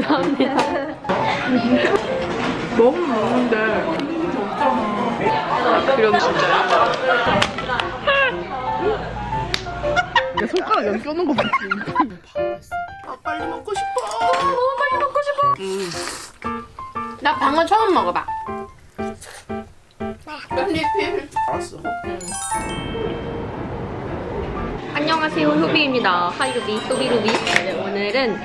감사합니다. 먹으면 먹는데 그럼 진짜. 야 손가락 여기 껴놓은 거 봤지? 아 빨리 먹고 싶어 너무 빨리 먹고 싶어. 나 방어 처음 먹어봐. 깻잎 알았어 안녕하세요. 후비입니다. 하이루비 후비루비 네, 오늘은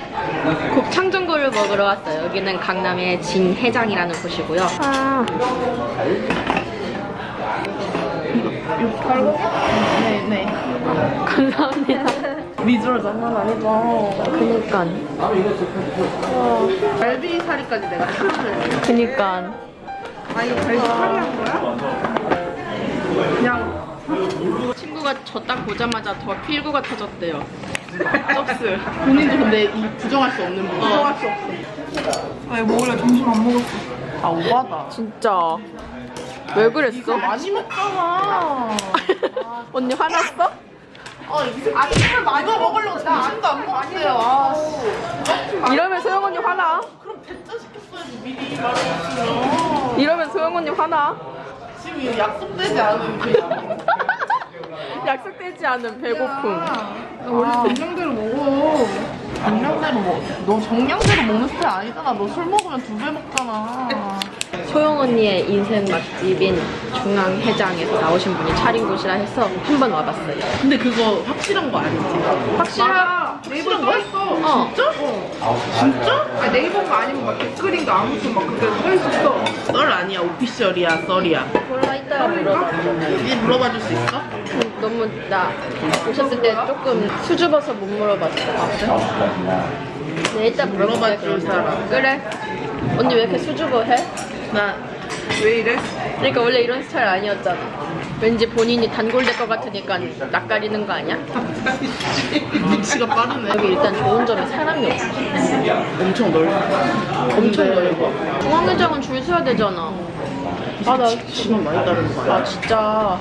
곱창전골을 먹으러 왔어요. 여기는 강남의 진해장이라는 곳이고요. 아. 네네. 감사합니다. 미주얼 장난 아니다. 그니까. 갈비살이까지 내가 참을 그니까. 아니 갈비살이 한 거야? 그냥 친구가 저 딱 보자마자 더 필구가 터졌대요 쩝스 본인도 근데 이 부정할 수 없는 부분 부정할 수 없어 아 이거 먹을래 점심 안 먹었어 아 오바다 진짜 왜 그랬어? 많이 먹잖아 언니 화났어? 아, 아침을 많이 먹으려고 점심도 안 먹었어요. 아, 씨. 이러면 소영 언니 화나 그럼 대짜 시켰어야지 미리 말했으면. 이러면 소영 언니 화나 지금 이 약속되지 않은 그 양. 약속되지 않은 배고픔 원래 정량대로 먹어. 정량대로 먹어. 너 정량대로 먹는 스타일 아니잖아. 너 술 먹으면 두 배 먹잖아. 소영 언니의 인생 맛집인 중앙해장에서 나오신 분이 차린 곳이라 해서 한 번 와봤어요. 근데 그거 확실한 거 아니지? 확실한 네이버 써 있어. 어. 진짜? 진짜? 아니, 네이버가 아니면 막 댓글인가 아무튼 막 그게 써 있었어. 썰 아니야. 오피셜이야. 썰이야. 몰라 이따가 물어봐. 이제 물어봐 줄 수 있어? 너무 나 오셨을 때 조금 수줍어서 못 물어봤어. 네 물어봐 물어봐 줄 사람. 그래. 언니 왜 이렇게 수줍어해? 나 왜 이래? 그러니까 원래 이런 스타일 아니었잖아. 왠지 본인이 단골될 것 같으니까 낯가리는 거 아니야? 눈치가 빠르네. 여기 일단 좋은 점이 사람이 없어. 엄청 넓어. 엄청 넓어. 중앙회장은 줄 서야 되잖아. 아, 나 시간 많이 따르는 거야. 아 진짜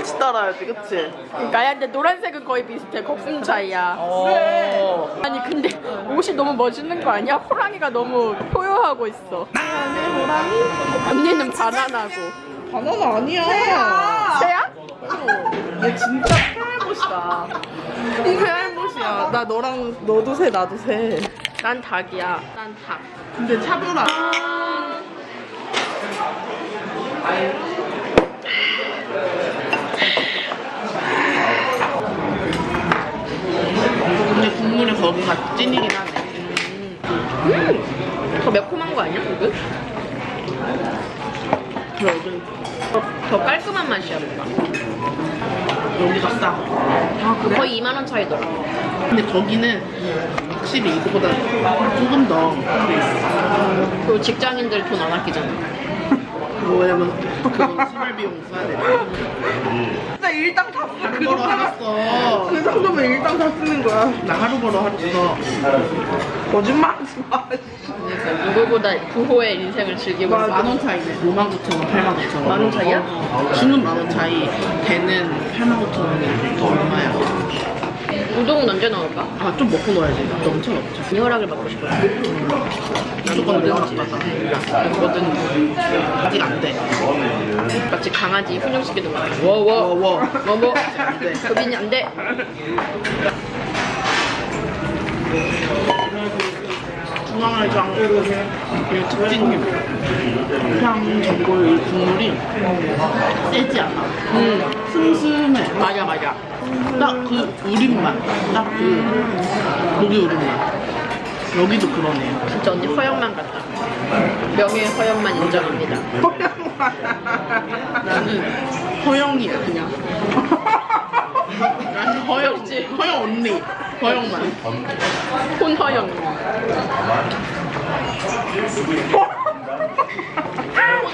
똑같이 따라야지, 그치? 그러니까 야 근데 노란색은 거의 비슷해 거품 차이야 어. 아니 근데 옷이 너무 멋있는 거 아니야? 호랑이가 너무 표효하고 있어 언니는 바나나고 바나나 아니야. 새야? 얘 진짜 페알못이다. 페알못이야. 나 너랑 너도 새, 나도 새. 난 닭이야 난 닭. 근데 차별아. 근데 거기가 찐이긴 하네. 더 매콤한 거 아니야 이거? 그래, 여기, 더, 더 깔끔한 맛이야 뭔가. 여기가 싸. 아, 거의 2만 원 차이더라. 근데 거기는 확실히 이거보다 조금 더 그리고 직장인들 돈 안 아끼잖아 왜냐면 그거 생활 비용 써야 돼. 나 일당 다 써. 그 정도 알았어. 그 정도면 일당 다 쓰는 거야. 나 하루 벌어 하루 써. 거짓말 하지 마. 그러니까 누구보다 부호의 인생을 즐기고 있어 만원 차이네. 5만 9천 원, 8만 9천 원. 만원 차이야? 주는 만원 차이, 걔는 8만 9천 원이 더? 우동은 언제 넣을까? 아, 좀 먹고 넣어야지. 넘쳐 넣자. 이 허락을 받고 싶어요 무조건 갖다 뭐든 아직 안 돼. 마치 강아지 훈육시키는 거 같아 워워 워워. 워워 안 돼. 안돼 중앙회장 이 특징이 그냥 전골 국물이 세지 않아. 음 슴슴해. 맞아 맞아 딱 그 우린맛. 딱그 고기 우린맛. 여기도 그러네요. 진짜 언니 허영만 같다 명예 허영만 인정합니다 나는 허영이야 그냥. 나는 허영. 그렇지. 허영 언니. 허영만. 혼허영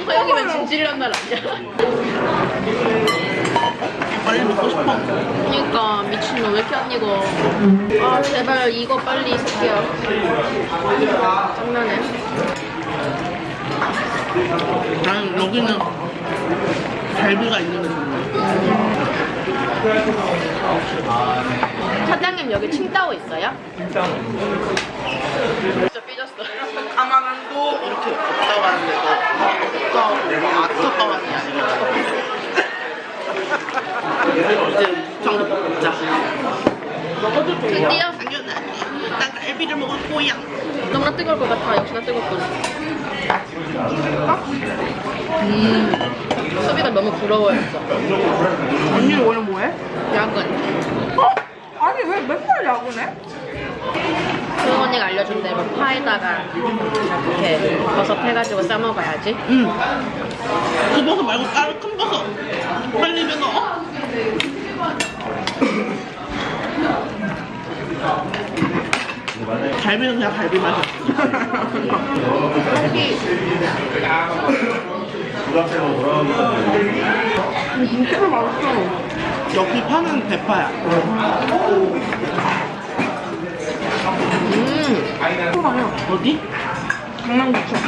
혼허영이면 진실이란 말 아니야 빨리 먹고 싶어. 그러니까 미친놈 왜 이렇게 안 익어 아 제발 이거 빨리 새끼야 장난해 나는 여기는 갈비가 있는 게 좋네. 사장님 여기 칭따오 있어요? 진짜 삐졌어. 까만한도 이렇게 걷다 가는데도 걷다 아차 까만이 아니라 이제 드디어 당연히 난 갈비를 먹을 거야. 너무나 뜨거울 것 같아. 역시나 뜨거울 것 같아. 음. 수비가 너무 부러워했어. 언니는 오늘 뭐해? 야근. 어? 아니 왜 맨날 야구네? 소영 언니가 알려준 대로 파에다가 이렇게 버섯 해가지고 싸 먹어야지. 응. 그 버섯 말고 다른 큰 버섯. 빨리 입에 넣어. 갈비는 그냥 갈비 맛이야. 진짜 맛있어. 여기 파는 대파야. 음, 어디? 강남구청.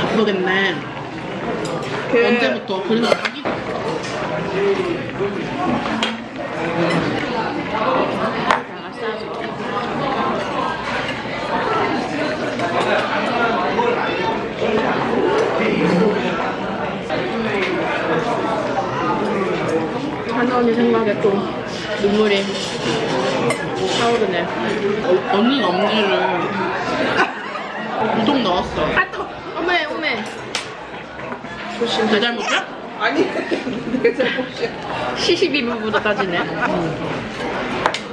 바쁘겠네. 언제부터? 그래서 자기 싸줘. 하나 언니 생각에 또 눈물이 차오르네. 어, 언니 엄지를 우동 넣었어. 아 뜨거. 어메 어메. 조심. 내 잘못이야? 아니 내 잘못이야. 시시비비보다 따지네.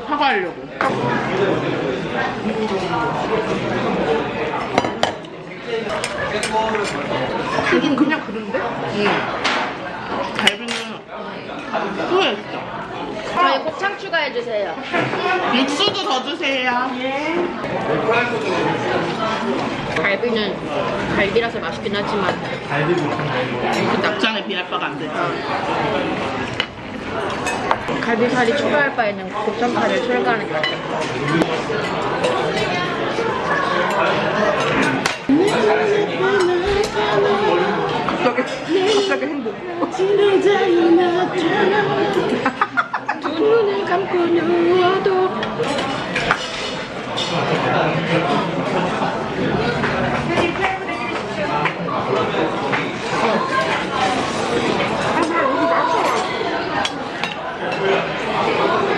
사과하려고. 요즘 그냥 그런데? 응. 갈비는 후회했어. 저희 곱창 추가해주세요. 육수도 더 주세요. 갈비는 갈비라서 맛있긴 하지만 그 납작에 비할 바가 안 돼. 갈비살이 추가할 바에는 곱창살을 추가하는 게 낫겠다. 갑자기 갑자기 행복. 두 눈을 감고 누워도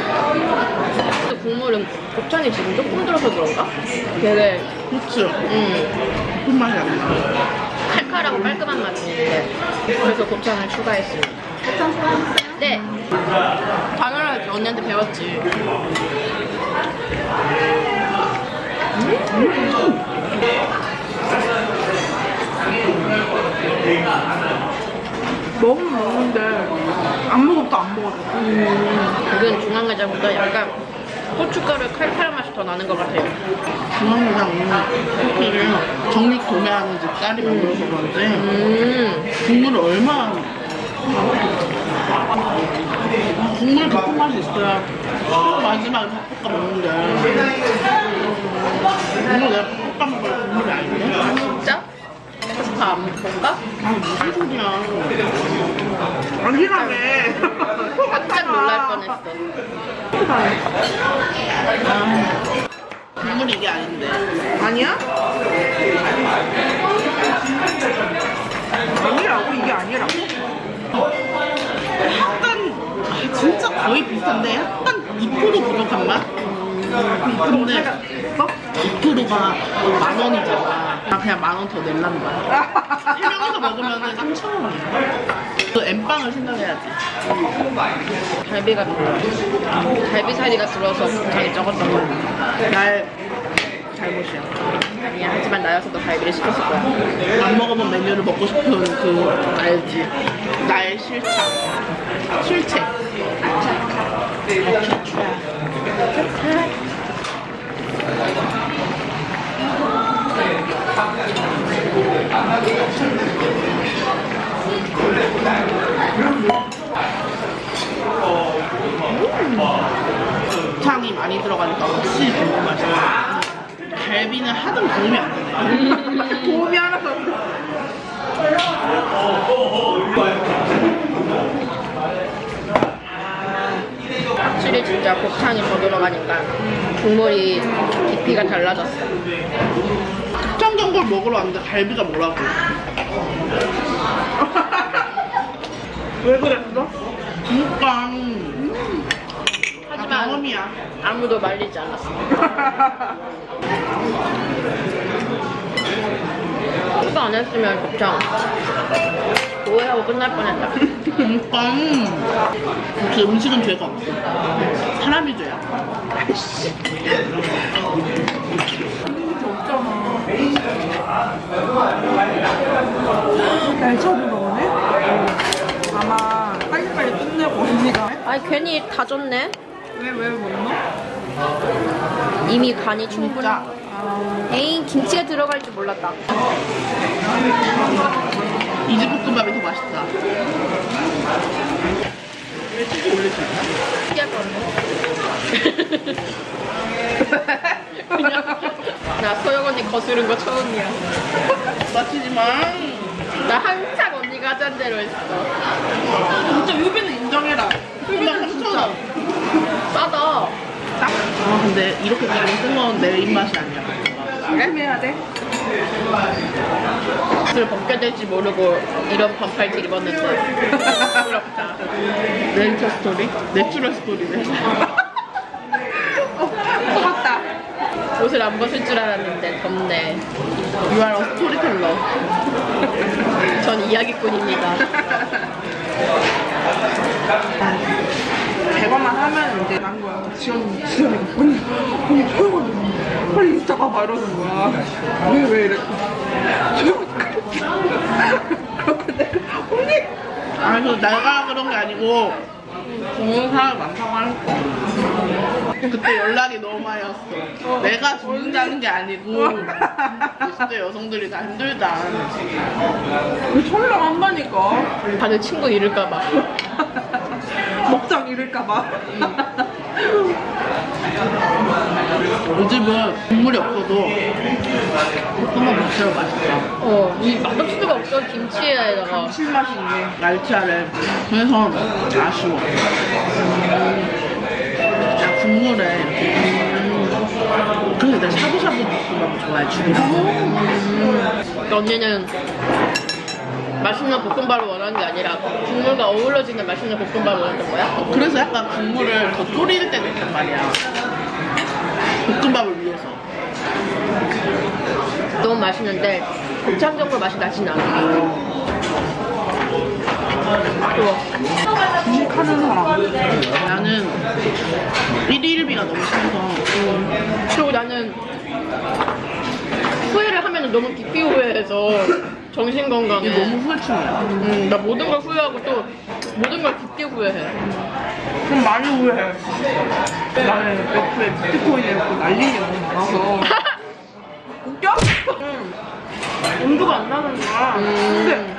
근데 국물은 곱창이 지금 조금 들어서 그런가? 되게 그치? 음, 무슨 맛이 안 나. 칼칼하고 깔끔한 맛이 있는데 그래서 곱창을 추가했습니다. 곱창 추가했어요? 네. 당연하지 언니한테 배웠지. 먹으면 먹는데 안 먹어도 안 먹어도. 이건 중앙게장보다 약간 고춧가루 칼칼한 맛이 더 나는 것 같아요. 중앙게장 커피를 정육 도매하는 집 딸이 만들어서 그런지 음, 국물을 얼마나 국물 깊은 맛이 있어야 마지막에 밥 볶아 먹는데 이거 내가 밥 볶아 먹을 국물이 아닌데? 진짜? 다안 먹을까? 아 무슨 소리야 아니라며 깜짝 놀랄 뻔했어. 국물이 이게 아닌데 아니야? 아니라고 이게 아니라고 약간 아, 진짜 거의 비슷한데 약간 2% 부족한 맛? 근데 2%가 만 원이잖아. 나 그냥 만 원 더 낼란 거야. 세 명이서 먹으면 3천 원이야. 그 엠빵을 생각해야지. 갈비가 들어. 갈비살이가 들어서 곱창이 적었던 거야. 날 잘못이야. 아니야, 하지만 나였어도 갈비를 시켰을 거야. 안 먹어본 메뉴를 먹고 싶은 그 알지? 나의 실착 실 체 창이 많이 들어가니까 확실히 좋은 맛이야 갈비는 하등 도움이 안 되네 도움이 하나도 안 돼. 확실히 진짜 곱창이 더 들어가니까 국물이 깊이가 달라졌어. 특정전 걸 먹으러 왔는데 갈비가 뭐라고 왜 그랬어? 그니까 하지만 경험이야. 아무도 말리지 않았어. 수고 안 했으면 곱창 오해하고 끝날 뻔했다. 그러니까 역시 음식은 죄가 없어. 사람이 죄야. 날차를 먹네? 아마 빨리빨리 끝내고 언니가 아니 괜히 다 줬네. 왜왜 못 넣어? 이미 간이 충분해. 에잉 김치가 들어갈 줄 몰랐다. 이 집 볶음밥이 더 맛있다. 왜 치즈 올릴 수 있나? 피할 뻔했네. 나 소영 언니 거스른 거 처음이야. 맞히지만 나 한창 언니가 하잔 대로 했어. 진짜 유비는 인정해라. 유비는 3,000원. 싸다. 아 근데 이렇게까지 쓴건내 입맛이 아니야. 조심해야 돼. 옷을 벗게 될지 모르고 이런 반팔티 입었는데 부럽다. 렌처 스토리? 내추럴 스토리네. 어, 고맙다. 옷을 안 벗을 줄 알았는데 덥네. You are a storyteller. 전 이야기꾼입니다. 100원만 하면 이제 난 거야. 지원, 지원이 언니, 언니 조용히 빨리 인스타 봐봐 이러는 거야. 왜, 왜 이래? 조용히 그렇게 내가, 언니! 아니 그 내가 그런 게 아니고 죽는 사람이 많다고 하는 거. 그때 연락이 너무 많이 왔어. 내가 죽는다는 게 아니고 20대 여성들이 다 힘들다. 왜 천명 한다니까? 다들 친구 잃을까봐. 먹장 잃을까봐. 이 집은 국물이 없어도 볶음밥 자체가 맛있다. 어, 이 맛없을 수가 없어 김치에다가. 감칠맛이 있네. 날치알에. 그래서 아쉬워. 야 국물에 음. 그래서 내가 샤브샤브 볶음밥을 좋아해 죽이고. 그러니까 언니는 맛있는 볶음밥을 원하는 게 아니라 국물과 어우러지는 맛있는 볶음밥을 원하는 거야? 그래서 약간 국물을 더 졸일 때도 있단 말이야. 볶음밥을 위해서. 너무 맛있는데 곱창 정도 맛이 나진 않아. 좋아. 주식하는 사람. 나는 1일비가 너무 심해서 그리고 나는 후회를 하면 너무 깊이 후회해서 정신 건강에 너무 후회충이야. 음, 나 모든 걸 후회하고 또 모든 걸 깊게 후회해. 그럼 많이 후회해. 나는 애초에 비트코인에 그 날린 게 너무 많아서. 웃겨? 응. 엄두가 안 나는 거야. 근데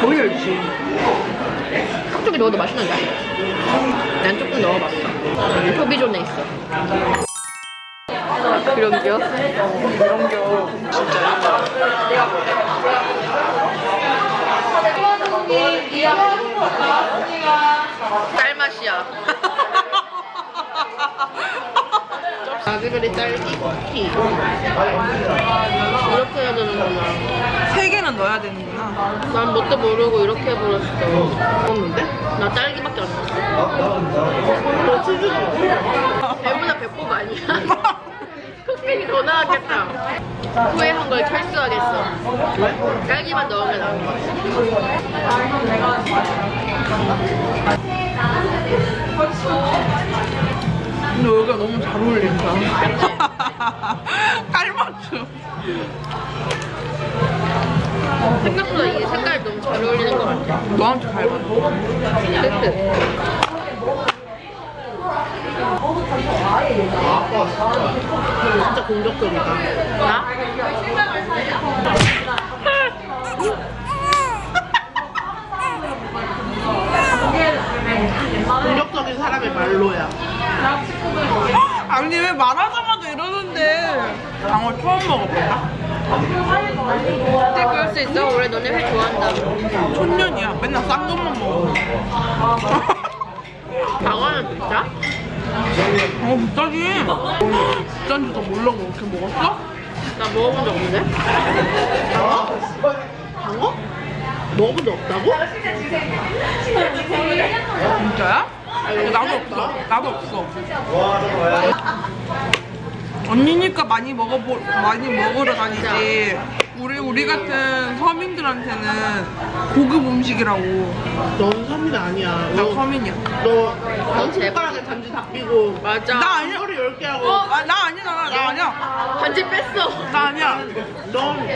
거의 알지. 한쪽에 넣어도 맛있는데? 난 조금 넣어봤어. 소비존에 있어. 그런 겨? 이런 겨. 쌀 맛이야. 라즈베리 딸기 쿠키. 이렇게 해야 되는구나. 세 개는 넣어야 되는구나. 난 뭣도 모르고 이렇게 해버렸어. 먹었는데? 나 딸기밖에 안 넣었어. 너 먹어. 배보다 배꼽 아니야? 흑백이 더 나았겠다. 후회한 걸 철수하겠어. 왜? 딸기만 넣으면 것 같아. 근데 여기가 너무 잘 어울린다. 깔맞춤. 생각보다 이게 색깔이 너무 잘 어울리는 것 같아. 너한테 잘 맞아. 끝. 진짜 공격적이다. 나? 공격적인 사람의 말로야. 아니 왜 말하자마자 이러는데 방어 처음 먹어볼까? 근데 그럴 수 있어. 원래 너네 회 좋아한다. 촌년이야 맨날 싼 것만 먹어 방어는 진짜? 어 비싸지 비싼지도 몰라 그렇게 먹었어? 나 먹어본 적 없는데? 방어? 방어? 먹어본 적 없다고? 진짜야? 나도 없어. 나도 없어. 언니니까 많이 먹어보 많이 먹으러 다니지. 우리 우리 같은 서민들한테는 고급 음식이라고. 넌 서민 아니야. 나 너, 서민이야. 너, 너 제발. 손가락에 단지 다 끼고. 맞아. 나 아니야. 허리 10개 하고. 아, 나 아니야. 나, 나 아니야. 반지 뺐어. 나 아니야. 넌,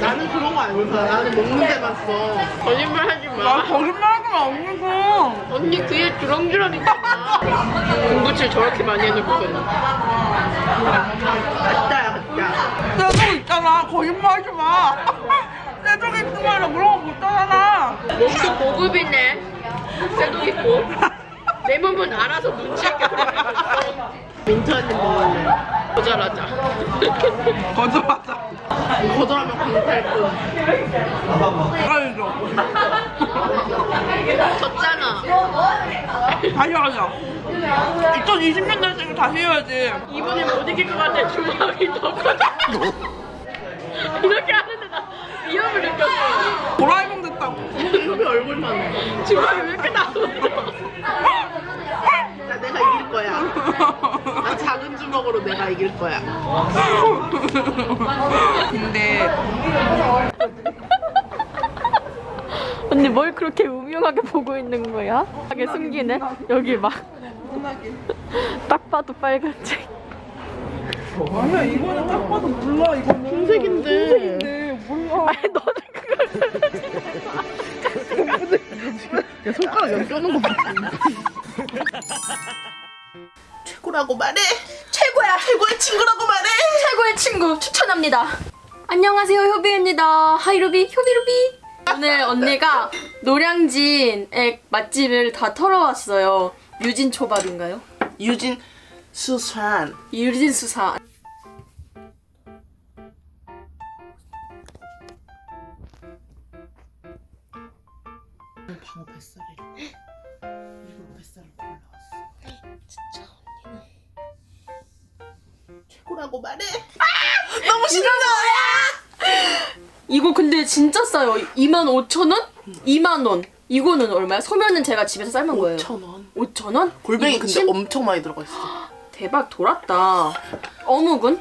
나는 그런 거 아니야. 나는 먹는 데만 써. 거짓말 하지 나 마. 거짓말하지 마. 없는 언니 귀에 주렁주렁 있잖아. 공부칠 저렇게 많이 해놓고서는. 가짜야, 가짜. 내속 있잖아. 거짓말하지 마. 내속 있으면 그런 거 못하잖아. 몸도 고급이네. 쇠도 있고. 내 몸은 알아서 눈치 있게 돌아가고 민트 한입 먹을래. 모자라자. 거짓말하자. 거절하면 강탈꾼. 알죠. 졌잖아. 다시 하자. 2020년 날짜로 다시 해야지. 이번에 못 이길 것 같아. 주먹이 더 커져. 이렇게 하는데 나 위험을 느꼈어. 도라에몽 됐다고. 협이 얼굴만 해. 주먹이 왜 이렇게 나오죠? 나 내가 이길 거야. 나 작은 주먹으로 내가 이길 거야. 근데 언니 뭘 그렇게 우명하게 보고 있는 거야? 하게 숨기네? 여기 막. 딱 봐도 빨간색. 아니야 이거는 딱 봐도 몰라 이거는 흰색인데. 흰색인데 몰라. 아니 너는 그걸 야, 손가락 여기 껴는 거 봐. 최고라고 말해. 최고야 최고의 친구라고 말해. 최고의 친구 추천합니다 안녕하세요 효비입니다 하이루비 효비루비 오늘 언니가 노량진의 맛집을 다 털어왔어요 유진 초밥인가요? 유진 수산. 유진 수사 방어 뱃살이라고. 일부러 뱃살을 골라왔어. 진짜 언니는 최고라고 말해. 너무 싫어. 이거 근데 진짜 싸요 25,000원? 2만원 이거는 얼마야? 소면은 제가 집에서 삶은 거예요 5천 원. 5,000원? 골뱅이 이거 근데 진- 엄청 많이 들어가 있어. 대박 돌았다 어묵은?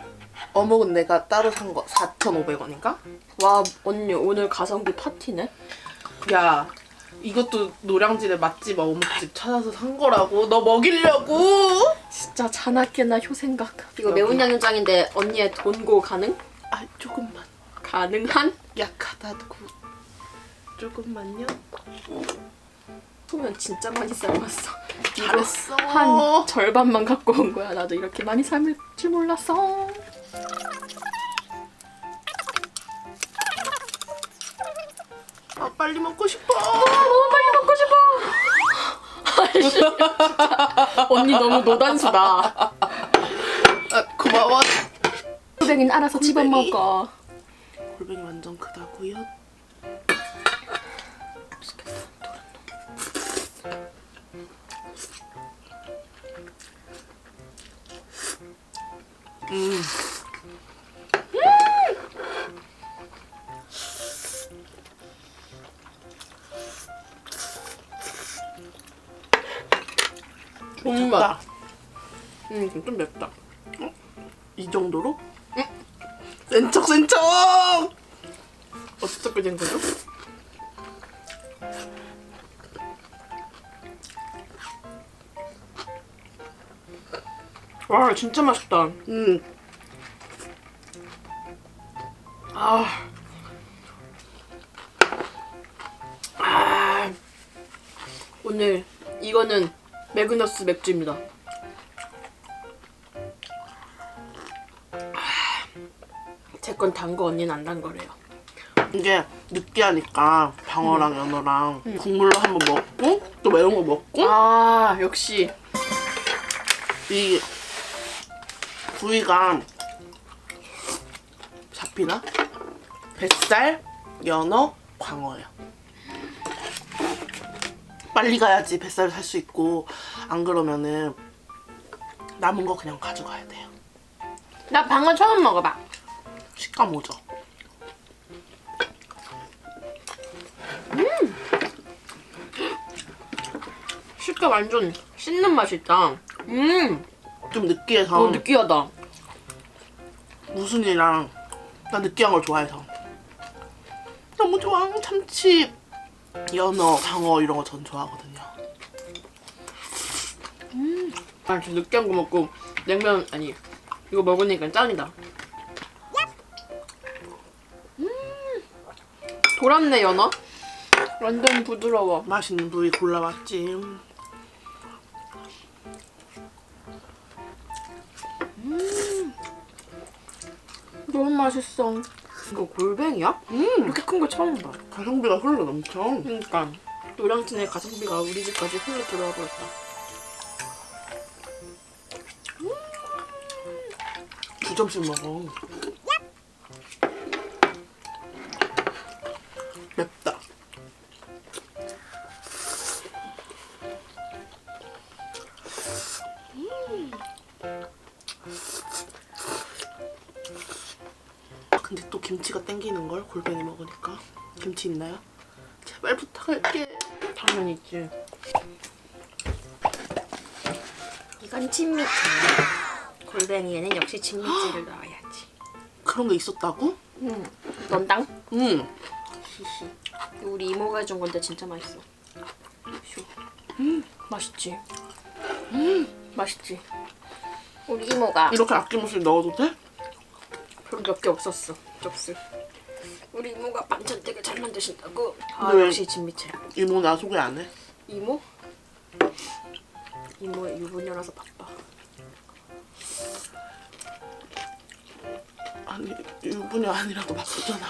어묵은 내가 따로 산 거 4,500원인가? 와 언니 오늘 가성비 파티네 야, 이것도 노량진의 맛집 어묵집 찾아서 산 거라고. 너 먹이려고. 진짜 자나깨나 효생각 이거. 매운 양념장인데 언니의 돈고 가능? 아, 조금만. 가능한? 약하다고. 조금만요. 소면 진짜 많이 삶았어 이거 잘했어. 한 절반만 갖고 온 거야 나도 이렇게 많이 삶을 줄 몰랐어 아, 빨리 먹고 싶어. 너무 빨리 먹고 싶어 아이씨, 진짜. 언니 너무 노단수다 아, 고마워. 소백이는 알아서 골뱅이. 집어 먹어 골뱅이 완전 크다고요? 음. 정말. 음, 좀 맵다. 어? 이 정도로? 센척 센척! 어떻게 된 거죠? 와 진짜 맛있다. 음. 아. 아. 오늘 이거는 매그너스 맥주입니다. 제건 단 거 언니는 안 단 거래요. 이게 느끼하니까 방어랑 연어랑 국물로 한번 먹고 또 매운 거 먹고 아 역시 이 부위가 잡히나? 뱃살, 연어, 광어예요. 빨리 가야지 뱃살을 살 수 있고 안 그러면은 남은 거 그냥 가져가야 돼요. 나 방어 처음 먹어봐. 식감 오죠? 소스가 완전 씹는 맛이 있다. 음, 좀 느끼해서 어, 느끼하다. 무순이랑 나 느끼한 걸 좋아해서 너무 좋아 참치 연어 강어 이런 거 전 좋아하거든요 아, 저 느끼한 거 먹고 냉면 아니 이거 먹으니까 짱이다. 음, 돌았네 연어. 완전 부드러워. 맛있는 부위 골라봤지 너무 맛있어. 이거 골뱅이야? 음 이렇게 큰 거 처음 봐. 가성비가 흘러 넘쳐 그러니까 노량진의 가성비가 우리 집까지 흘러 들어와 버렸다. 두 점씩 먹어 김치가 땡기는 걸 골뱅이 먹으니까 김치 있나요? 제발 부탁할게 당연히 있지. 이건 진미채. 골뱅이에는 역시 진미채를 넣어야지. 그런 게 있었다고? 응. 넌 땅? 응. 우리 이모가 해준 건데 진짜 맛있어. 쇼. 음, 맛있지. 음, 맛있지. 우리 이모가 이렇게 아낌없이 넣어도 돼? 별로 몇개 없었어. 접수. 우리 이모가 반찬 되게 잘 만드신다고. 아 네. 역시 진미채. 이모 나 소개 안 해? 이모? 이모의 유부녀라서 바빠. 아니 유부녀 아니라도 바쁘잖아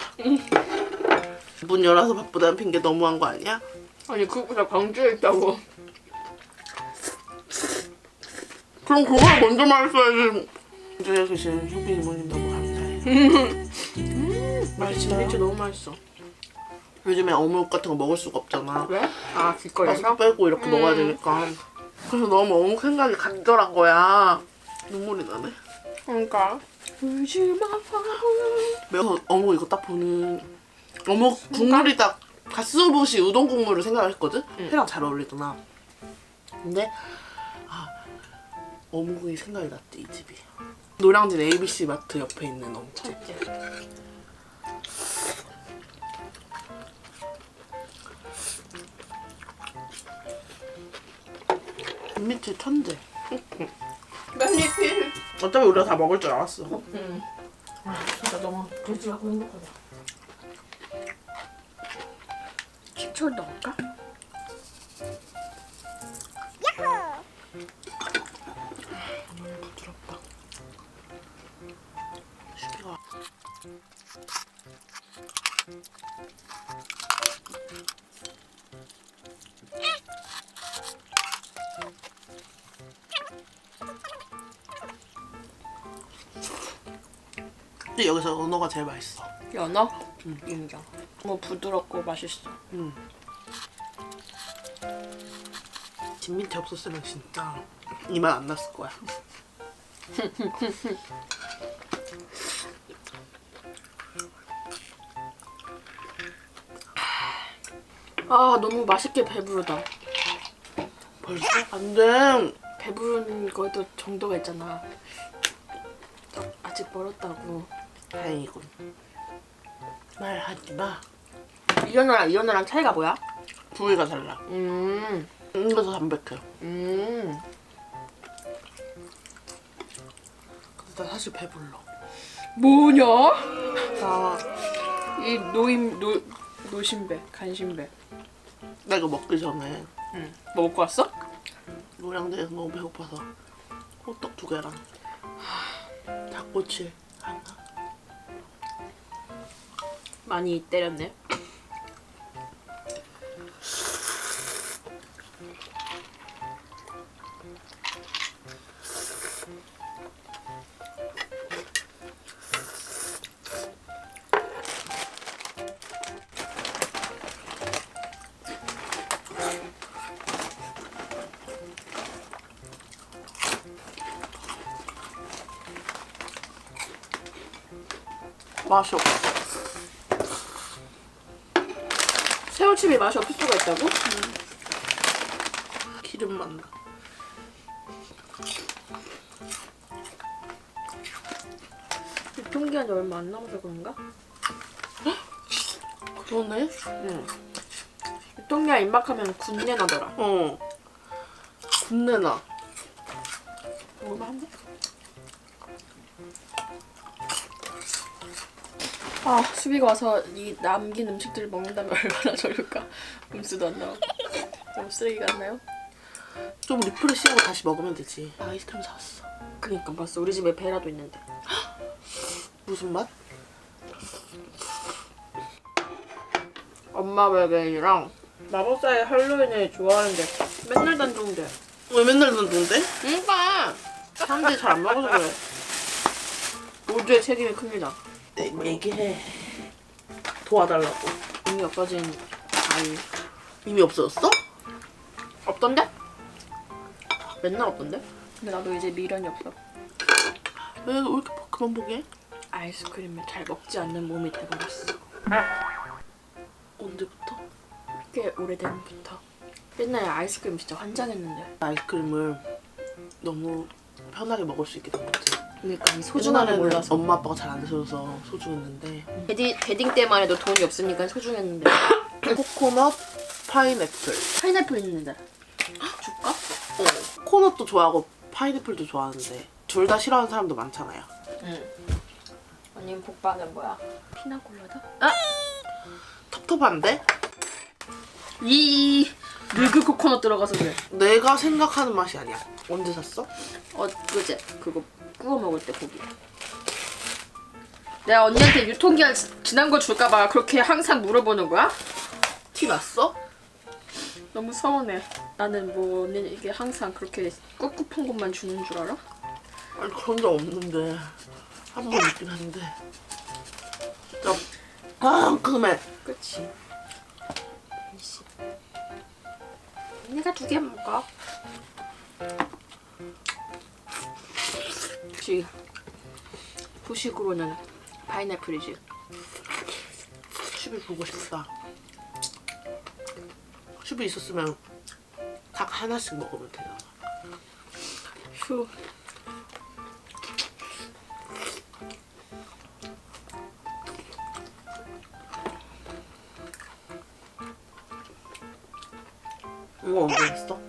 유부녀라서 바쁘다는 핑계 너무한 거 아니야? 아니 그거보다 광주에 있다고. 그럼 그걸 먼저 말했어야지 이제 계신 효빈 이모님 너무 감사해 맛있지. 진미채 너무 맛있어. 요즘에 어묵 같은 거 먹을 수가 없잖아 왜? 아 길거리에서? 빼고 이렇게 음. 먹어야 되니까 그래서 너무 어묵 생각이 간절한 거야 눈물이 나네 그러니까. 매워서 어묵 이거 딱 보는 어묵 국물이 딱 가스오부시 우동 국물을 생각했거든? 회랑 잘 어울리잖아 근데 아 어묵이 생각이 났지 이 집이 노량진 ABC 마트 옆에 있는 어묵집 밑에 천재 맨잎이. 어차피 우리가 다 먹을 줄 알았어 진짜 너무 불지하고 행복하다. 식초 넣을까? 여기서 연어가 제일 맛있어 연어? 응, 인정. 너무 부드럽고 맛있어. 응. 집 밑에 없었으면 진짜 이 맛 안 났을 거야. 아 너무 맛있게 배부르다. 벌써? 안 돼. 배부른 것도 정도가 있잖아. 나 아직 멀었다고. 다행이군. 말하지 마. 이연어랑 이연어랑 차이가 뭐야? 부위가 달라. 음, 이거 더 담백해. 음. 근데 나 사실 배불러. 뭐냐? 나이 노임 노 노신배 간신배. 나 이거 먹기 전에 응. 뭐 먹고 왔어? 노량진에서 너무 배고파서 호떡 두 개랑 닭꼬치 하나. 많이 때렸네. 맛이 없 어. 새우칩이 맛이 없을 수가 있다고? 기름 기름 맛나. 유통기한이 얼마 안 남아서 그런가? 그러네. 응. 유통기한 임박하면 군내 나더라. 어. 군내나. 먹을만한데? 아 수비가 와서 이 남긴 음식들을 먹는다면 얼마나 좋을까 음수도 안 나오고 너무 쓰레기 같나요? 좀 리프레시하고 다시 먹으면 되지. 아이스크림 사왔어. 그니까 봤어 우리 집에 베라도 있는데 무슨 맛? 엄마 베베이랑 마법사의 할로윈을 좋아하는데 맨날 단종돼 왜 맨날 던던데? 그니까 사람들이 잘 안 먹어서 그래. 모두의 책임이 큽니다 내, 얘기해. 도와달라고. 이미 없어진 아이 이미 없어졌어? 없던데? 맨날 없던데? 근데 나도 이제 미련이 없어 왜, 왜 이렇게 그만 보게? 아이스크림을 잘 먹지 않는 몸이 돼버렸어 언제부터? 꽤 오래전부터 옛날에 아이스크림 진짜 환장했는데 아이스크림을 너무 편하게 먹을 수 있게 된 거지. 그러니까 이 소중함을 옛날에는 몰라서 엄마 아빠가 잘 안 드셔서 소중했는데 베디, 베딩 때만 해도 돈이 없으니까 소중했는데 코코넛, 파인애플. 파인애플 있는데 줄까? 어. 코넛도 좋아하고 파인애플도 좋아하는데 둘 다 싫어하는 사람도 많잖아요. 응 아니면 복반은 뭐야? 피나콜라다? 아! 텁텁한데? 이 늙은 코코넛 들어가서 그래 내가 생각하는 맛이 아니야. 언제 샀어? 어 그제 그거 구워 먹을 때 고기 내가 언니한테 유통기한 지- 지난 거 줄까봐 그렇게 항상 물어보는 거야? 티 났어? 너무 서운해 나는 뭐 언니 이게 항상 그렇게 꿉꿉한 것만 주는 줄 알아? 아니 그런 적 없는데 한 번 있긴 한데 진짜 깜깜해. 그치 이씨 내가 두 개 먹어 혹시 후식으로는 파인애플이지 슈비 보고 싶다. 슈비 있었으면 닭 하나씩 먹으면 되잖아. 휴 이거 언제 했어?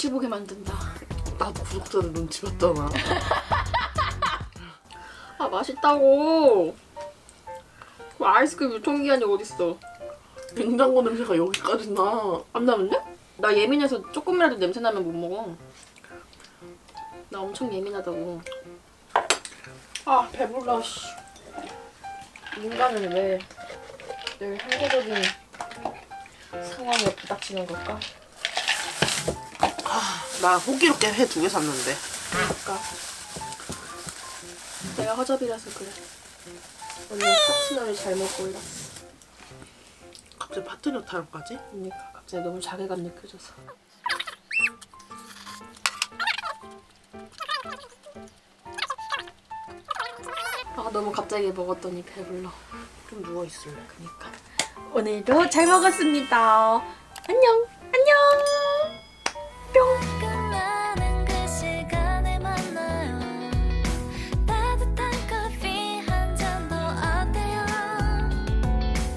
눈치 보게 만든다 나도 구독자들 눈치 봤잖아. 아 맛있다고 그 아이스크림 유통기한이 어딨어 냉장고 냄새가 여기까지 나. 안 나는데? 나 예민해서 조금이라도 냄새 나면 못 먹어 나 엄청 예민하다고 아 배불러 씨 인간은 왜 늘 한계적인 상황에 부닥치는 걸까? 나 호기롭게 회 두 개 샀는데. 그러니까? 내가 허접이라서 그래. 언니 파트너를 잘못 골랐어. 갑자기 파트너 타령까지? 그러니까 갑자기 너무 자괴감 느껴져서. 아 너무 갑자기 먹었더니 배불러. 좀 누워 있을래. 그러니까. 오늘도 잘 먹었습니다. 안녕